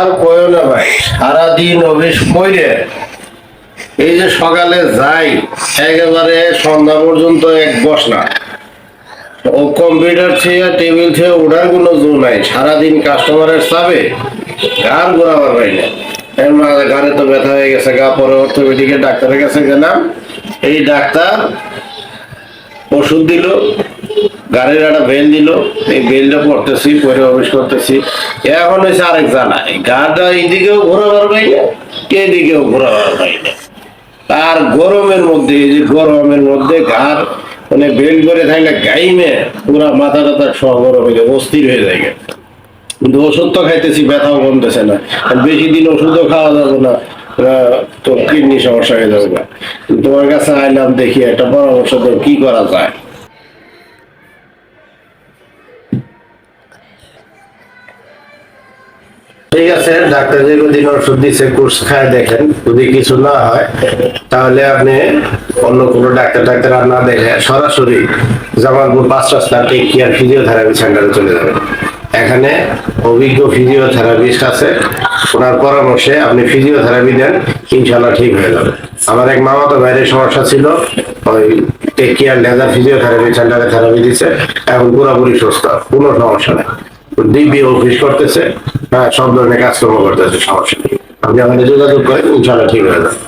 আর না ভাই। সারাদিন কইরে এই যে সকালে যাই, একেবারে সন্ধ্যা পর্যন্ত এক বস না ও কম্পিউটার টেবিল ওঠার কোনো নাই। সারাদিন কাস্টমারের চাপে গান ঘোরাবার পাই না। এর মাঝে গানে তো ব্যথা হয়ে গেছে, গা পরে অর্থোপেডিকের ডাক্তারের কাছে গেলাম। এই ডাক্তার ওষুধ দিল গাড়ির একটা দিল। এই পড়তেছি করতেছি। এখন হয়েছে আরেক জানা। এই গাটা এইদিকেও ঘোরাবার এদিকেও ঘোরাবার আর গরমের মধ্যে, এই যে গরমের মধ্যে মানে বেল করে থাকলে গাইমে মাথা টাথা সহ গরম হয়ে অস্থির হয়ে যায় কিন্তু ওষুধ তো খাইতেছি, ব্যথাও কমতেছে না। বেশি দিন ওষুধও খাওয়া যাবে না। তো কিডনি সমস্যা হয়ে যাবে না। তোমার কাছে আইলাম দেখি, একটা পরামর্শ দেব কি করা যায়? ঠিক আছে, ডাক্তার যে দিন ওষুধ দিচ্ছে কোর্স খায় দেখেন, যদি কিছু না হয়, তাহলে আপনি অন্য কোনো ডাক্তার ডাক্তার আর না দেখে সরাসরি জামালপুর পাঁচ রাস্তা টেক কেয়ার ফিজিওথেরাপি সেন্টারে চলে যাবেন। এখানে অভিজ্ঞ ফিজিওথেরাপিস্ট আছে, ওনার পরামর্শে আপনি ফিজিওথেরাপি দেন ইনশাল্লাহ ঠিক হয়ে যাবে। আমার এক মামাতো বাইরের সমস্যা ছিল, ওই টেক কেয়ার লেজার ফিজিওথেরাপি সেন্টারে থেরাপি দিচ্ছে এখন পুরোপুরি সুস্থ, কোনো সমস্যা নেই। দিব্যি অফিস করতেছে হ্যাঁ সব ধরনের কাজকর্ম করতেছে সমস্যা নেই। আপনি আমাদের যোগাযোগ করেন, ইনশাল্লাহ ঠিক হয়ে যাবে।